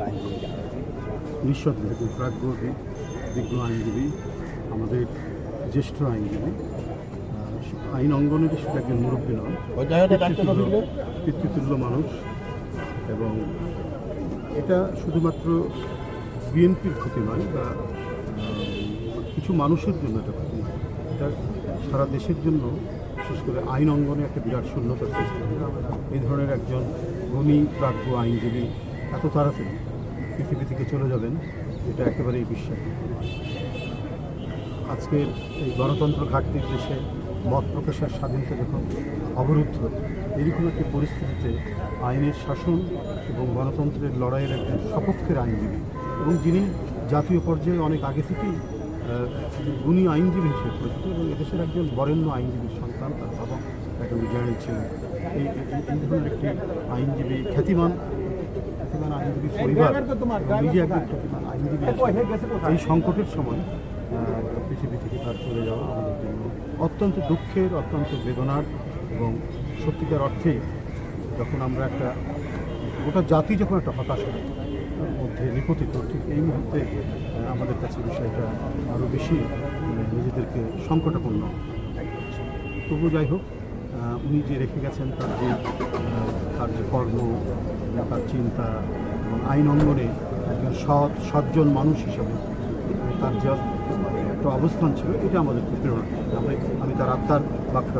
আইনজীবী যারা রয়েছেন নিঃসন্দেহে দুর্ভাগ্য বিজ্ঞ আইনজীবী আমাদের জ্যেষ্ঠ আইনজীবী আইন অঙ্গনের শুধু একজন মুরব্বী নন পিতৃতুল্য পিতৃতুল্য মানুষ এবং এটা শুধুমাত্র বিএনপির ক্ষতি নয় বা কিছু মানুষের জন্য এটা ক্ষতি নয়। এটা সারা দেশের জন্য বিশেষ করে আইন অঙ্গনে একটা বিরাট শূন্যতার সৃষ্টি এই ধরনের একজন গুণী প্রাজ্ঞ আইনজীবী এত তাড়াতাড়ি পৃথিবী থেকে চলে যাবেন, এটা একেবারেই বিশ্বাস। আজকের এই গণতন্ত্র ঘাটতির দেশে মত প্রকাশের স্বাধীনতা যখন অবরুদ্ধ, এরকম একটি পরিস্থিতিতে আইনের শাসন এবং গণতন্ত্রের লড়াইয়ের একজন সপক্ষের আইনজীবী এবং যিনি জাতীয় পর্যায়ে অনেক আগে থেকেই গুণী আইনজীবী হিসেবে পরিচিত এবং এদেশের একজন বরেণ্য আইনজীবীর সন্তান, তার বাবা একজন জ্ঞানী ছিলেন। এই ধরনের একটি আইনজীবী খ্যাতিমান খ্যাতিমান আইনজীবী পরিবার, নিজে একজন আইনজীবী এই সংকটের সময় পৃথিবী থেকে তার চলে যাওয়া আমাদের জন্য অত্যন্ত দুঃখের, অত্যন্ত বেদনার এবং সত্যিকার অর্থে যখন আমরা একটা, গোটা জাতি যখন একটা হতাশার মধ্যে নিপতিত, ঠিক এই মুহূর্তে আমাদের কাছে বিষয়টা আরও বেশি নিজেদেরকে সংকটাপন্ন তবু যাই হোক উনি যে রেখে গেছেন তার যে তার যে কর্ম, তার চিন্তা এবং আইন অঙ্গনে একজন সৎ, সজ্জন মানুষ হিসেবে তার যে একটা অবস্থান ছিল, এটা আমাদের প্রেরণা। আমরা আমি তার আত্মার বাক্য